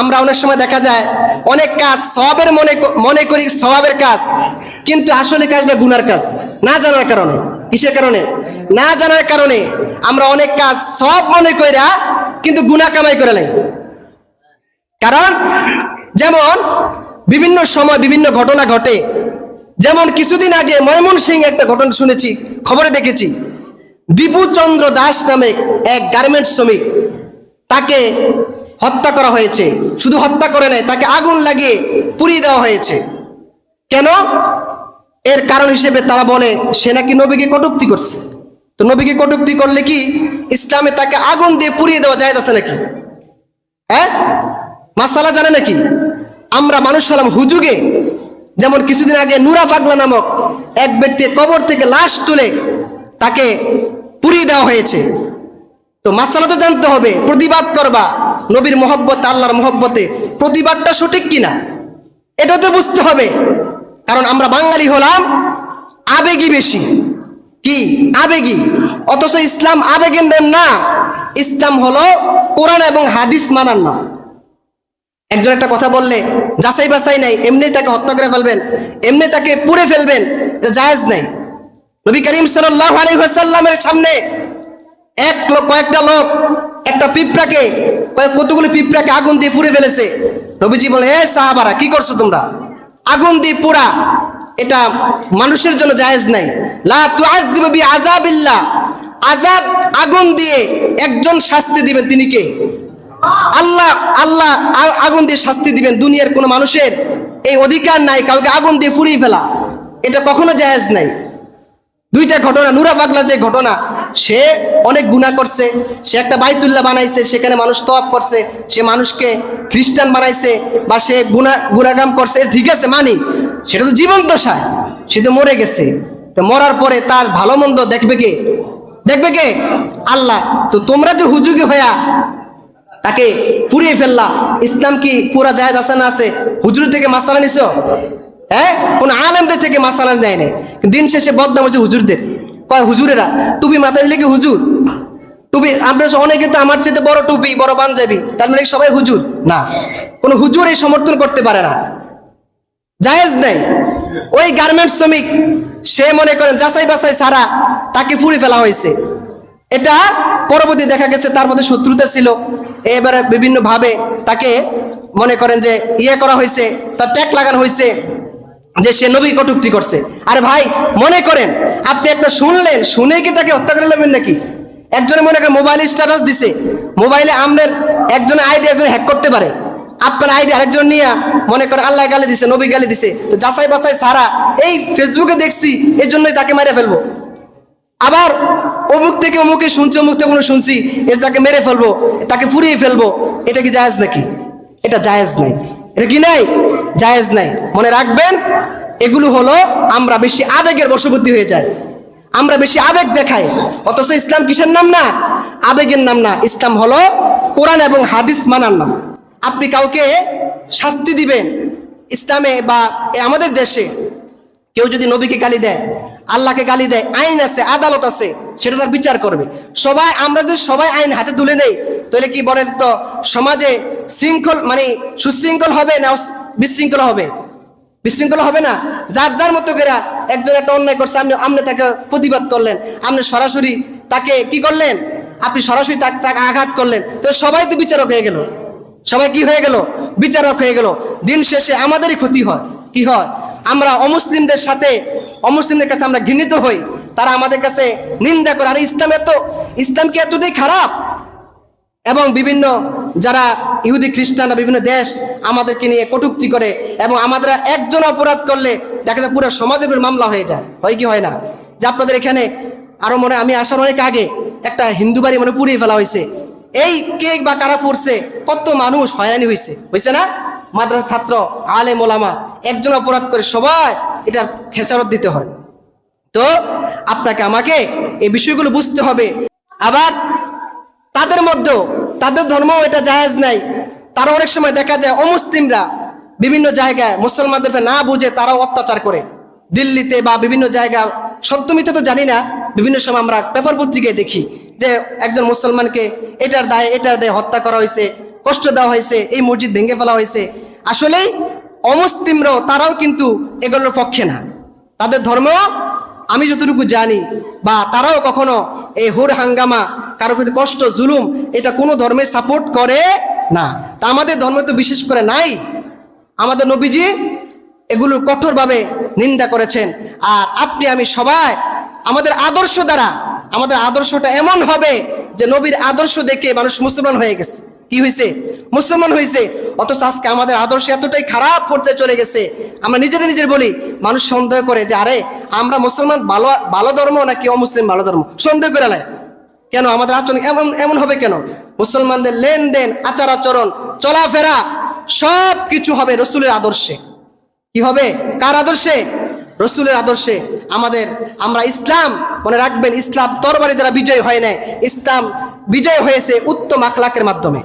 আমরা অনেক সময় দেখা যায়, অনেক কাজ সবের মনে মনে করি স্বভাবের কাজ, কিন্তু আসলে কাজটা গুনার কাজ, না জানার কারণে, কিসের কারণে? না জানার কারণে আমরা অনেক কাজ সব মনে কইরা, কিন্তু গুনা কামাই করে নেই কারণ, যেমন বিভিন্ন সময় বিভিন্ন ঘটনা ঘটে, যেমন কিছুদিন আগে ময়মন সিং একটা ঘটনা শুনেছি, খবরে দেখেছি। দীপু চন্দ্র দাস নামে এক গার্মেন্টস শ্রমিক, তাকে হত্যা করা হয়েছে। শুধু হত্যা করে নাই, তাকে আগুন লাগিয়ে পুড়িয়ে দেওয়া হয়েছে। কেন? এর কারণ হিসেবে তারা বলে, সে নাকি নবীকে কটুক্তি করছে। তো নবীকে কটুক্তি করলে কি? ইসলামে তাকে আগুন দিয়ে পুড়িয়ে দেওয়া যায় আছে নাকি? হ্যাঁ? মাসালা জানে নাকি? আমরা মানুষ হলাম হুজুগে। যেমন কিছুদিন আগে নুরা পাগলা নামক এক ব্যক্তির কবর থেকে লাশ তুলে তাকে পুড়িয়ে দেওয়া হয়েছে। তো মাসালা তো জানতে হবে, প্রতিবাদ করবা। নবীর মহব্বত, আল্লাহর মহব্বতে প্রতিবাদটা সঠিক কিনা? এটা তো বুঝতে হবে। কারণ আমরা বাঙালি হলাম আবেগী বেশি। কি? আবেগী। অথচ ইসলাম আবেগের নাম না। ইসলাম হলো কোরআন এবং হাদিস মানার নাম। একজন একটা কথা বললে, যাচাই বাছাই নাই, এমনি তাকে হত্যা করে ফেলবেন, এমনি তাকে পুড়ে ফেলবেন, এটা জায়েজ নাই। নবী করিম সাল্লাল্লাহু আলাইহি ওয়াসাল্লামের সামনে এক লোক কয়েকটা লোক একটা পিঁপড়াকে কতগুলো পিঁপড়াকে আগুন দিয়ে পুড়ে ফেলেছে। নবীজি বলে, এ সাহাবারা, কি করছ তোমরা? আগুন দিয়ে পোড়া, এটা মানুষের জন্য জায়েজ নাই। লা তুআযযিবু বি আযাবিল্লাহ আযাব, আগুন দিয়ে একজন শাস্তি দিবেন তিনি কে? আল্লাহ আল্লাহ আগুন দিয়ে শাস্তি দিবেন দুনিয়ার কোনো মানুষের। এই অধিকার নাই, কাউকে আগুন দিয়ে ফুরিয়ে ফেলা। এটা কখনো জায়েজ নাই। দুইটা ঘটনা, নুরা পাগলা যে ঘটনা সে অনেক গুণা করছে, সে একটা বাইতুল্লাহ বানাইছে, সেখানে মানুষ তওয়াব করছে, সে মানুষকে খ্রিস্টান বানাইছে বা সে গুণা গুণাগাম করছে, ঠিক আছে, মানি। সেটা তো জীবন দশায় সে তো মরে গেছে। তো মরার পরে তার ভালো মন্দ দেখবে কে? দেখবে কে? আল্লাহ। তো তোমরা যে হুজুগে হইয়া তাকে পুড়িয়ে ফেললা, ইসলাম কি পুরা জায়েজ আছে না আছে? হুজুর থেকে মাসালা নিছো? হ্যাঁ? কোন আলেমদের থেকে মাসালা দেয় নাই। দিন শেষে বদনাম হচ্ছে হুজুরদের। কয় হুজুরেরা টুপি মাথায় দিলে কি হুজুর? টুপি আপনার অনেকে তো আমার চেয়ে বড় টুপি, বড় পাঞ্জাবি, তার মানে সবাই হুজুর? না। কোন হুজুর এই সমর্থন করতে পারে না। জায়েজ নেই। ওই গার্মেন্টস শ্রমিক, সে মনে করেন যাচাই বাছাই ছাড়া তাকে ফুড়ে ফেলা হয়েছে। এটা পরবর্তী দেখা গেছে, তার মধ্যে শত্রুতা ছিল। এবারে বিভিন্ন ভাবে তাকে মনে করেন যে ইয়ে করা হয়েছে, তার ট্যাগ লাগানো হয়েছে। যে সে নবী কটুক্তি করছে। আরে ভাই, মনে করেন, আপনি একটা শুনলেন, শুনে কি তাকে হত্যা করে নেবেন নাকি? একজনে মনে করেন মোবাইল স্ট্যাটাস দিছে মোবাইলে আমাদের একজনের আইডি একজন হ্যাক করতে পারে। আপনার আইডি আরেকজন নিয়ে মনে করেন আল্লাহ গালি দিছে, নবী গালি দিছে, তো যাচাই বাছাই সারা এই ফেসবুকে দেখছি এই জন্যই তাকে মেরে ফেলব। আবার অমুক থেকে অমুকে শুনছি, অমুক থেকে শুনছি এটা তাকে মেরে ফেলব তাকে ফুরিয়ে ফেলব, এটা কি জায়েজ নাকি? এটা জায়েজ নাই। এটা কি নাই? জায়েজ নাই। মনে রাখবেন, এগুলো হলো আমরা বেশি আবেগের বশবর্তী হয়ে যাই। আমরা বেশি আবেগ দেখাই। অথচ ইসলাম কিসের নাম না? আবেগের নাম না। ইসলাম হলো কোরআন এবং হাদিস মানার নাম। আপনি কাউকে শাস্তি দিবেন ইসলামে বা আমাদের দেশে, কেউ যদি নবীকে গালি দেয়, আল্লাহকে গালি দেয়, আইন আছে, আদালত আছে, সেটা তার বিচার করবে। সবাই, আমরা যদি সবাই আইন হাতে তুলে নেই তাহলে কি বলেন তো, সমাজে শৃঙ্খল মানে সুশৃঙ্খল হবে না বিশৃঙ্খল হবে। বিশৃঙ্খলা হবে না। যার যার মতো করে একজন একটা অন্যায় করছে, আপনি আপনি তাকে প্রতিবাদ করলেন। আপনি সরাসরি তাকে কি করলেন? আপনি সরাসরি তাকে তাকে আঘাত করলেন। তো সবাই তো বিচারক হয়ে গেল। সবাই কি হয়ে গেল? বিচারক হয়ে গেল। দিন শেষে আমাদেরই ক্ষতি হয়। কি হয়? আমরা অমুসলিমদের সাথে, অমুসলিমদের কাছে আমরা ঘৃণিত হই। তারা আমাদের কাছে নিন্দা করে। আর ইসলাম এত, ইসলাম কি এতটাই খারাপ? এবং বিভিন্ন যারা ইহুদি খ্রিস্টানরা বিভিন্ন দেশ আমাদেরকে নিয়ে কটুক্তি করে এবং আমাদের একজন অপরাধ করলে দেখা যায় পুরো সমাজের মামলা হয়ে যায়। হয় কি, হয় না? যে আপনাদের এখানে আরও মনে আমি আসার অনেক আগে একটা হিন্দু বাড়ি মনে পুড়িয়ে ফেলা হয়েছে। এই কেক বা কারা পড়ছে, কত মানুষ হয়রানি হয়েছে। হয়েছে না? মাদ্রাস ছাত্র আলে মোলামা একজন অপরাধ করে সবাই এটার খেসারত দিতে হয়। তো আপনাকে, আমাকে এই বিষয়গুলো বুঝতে হবে। আবার তাদের মধ্যেও, তাদের ধর্ম এটা জায়েজ নাই। তারা অনেক সময় দেখা যায় অমুসলিমরা বিভিন্ন জায়গায় মুসলমানদের না বুঝে তারাও অত্যাচার করে। দিল্লিতে বা বিভিন্ন জায়গা, সত্য মিথ্যা তো জানি না, বিভিন্ন সময় আমরা পেপার পত্রিকায় দেখি যে একজন মুসলমানকে এটার দায়ে এটার দায়ে হত্যা করা হয়েছে, কষ্ট দেওয়া হয়েছে, এই মসজিদ ভেঙে ফেলা হয়েছে। আসলেই অমুসলিমরাও, তারাও কিন্তু এগুলোর পক্ষে না। তাদের ধর্ম আমি যতটুকু জানি, বা তারাও কখনো এই হুর হাঙ্গামা কারোর প্রতি কষ্ট, জুলুম, এটা কোনো ধর্মে সাপোর্ট করে না। তা আমাদের ধর্মে তো বিশেষ করে নাই। আমাদের নবীজি এগুলো কঠোরভাবে নিন্দা করেছেন। আর আপনি, আমি সবাই, আমাদের আদর্শ দ্বারা, আমাদের আদর্শটা এমন হবে যে নবীর আদর্শ দেখে মানুষ মুসলমান হয়ে গেছে। কি হয়েছে? মুসলমান হয়েছে। অথচ আজকে আমাদের আদর্শ এতটাই খারাপ পর্যায়ে চলে গেছে। আমরা নিজেরা নিজের বলি, মানুষ সন্দেহ করে যে, আরে, আমরা মুসলমান ভালো ভালো ধর্ম নাকি অমুসলিম ভালো ধর্ম? সন্দেহ করে নেয়। কেন? আমাদের আচরণ এমন এমন হবে কেন? মুসলমানদের লেনদেন, আচার আচরণ, চলাফেরা সব কিছু হবে রসুলের আদর্শে। কি হবে? কার আদর্শে? রসুলের আদর্শে। আমাদের, আমরা ইসলাম, মনে রাখবেন, ইসলাম তরবারি দ্বারা বিজয় হয় নাই। ইসলাম বিজয় হয়েছে উত্তম আখলাকের মাধ্যমে।